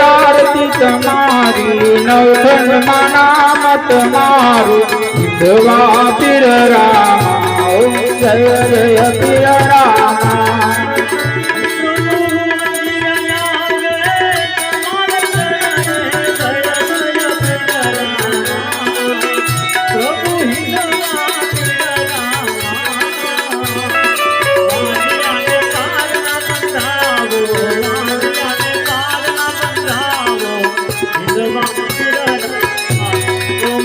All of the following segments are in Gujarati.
આરતી તમારી નવખંડ નામ તમારું. વિધવા પીર રામ જય જય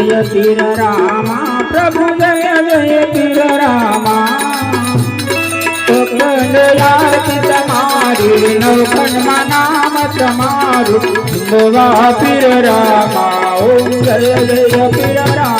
જય તીર રામા પ્રભુ જય જય તીર રામા તમારી નવખંડમાં નામ તમારું ગોવા પીર રામા ઓમ જય જય પીર રામા